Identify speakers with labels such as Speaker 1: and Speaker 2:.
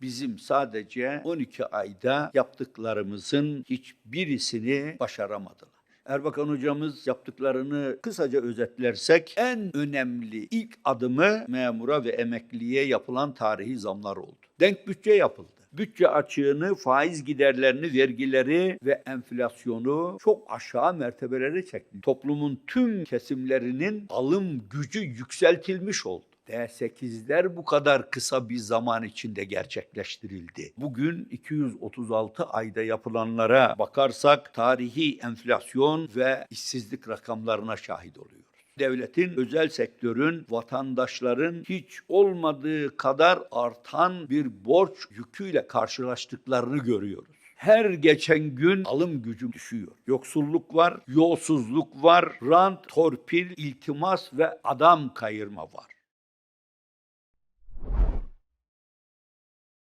Speaker 1: Bizim sadece 12 ayda yaptıklarımızın hiçbirisini başaramadılar. Erbakan hocamız yaptıklarını kısaca özetlersek en önemli ilk adımı memura ve emekliye yapılan tarihi zamlar oldu. Denk bütçe yapıldı. Bütçe açığını, faiz giderlerini, vergileri ve enflasyonu çok aşağı mertebelere çekti. Toplumun tüm kesimlerinin alım gücü yükseltilmiş oldu. D8'ler bu kadar kısa bir zaman içinde gerçekleştirildi. Bugün 236 ayda yapılanlara bakarsak tarihi enflasyon ve işsizlik rakamlarına şahit oluyoruz. Devletin, özel sektörün, vatandaşların hiç olmadığı kadar artan bir borç yüküyle karşılaştıklarını görüyoruz. Her geçen gün alım gücü düşüyor. Yoksulluk var, yolsuzluk var, rant, torpil, iltimas ve adam kayırma var.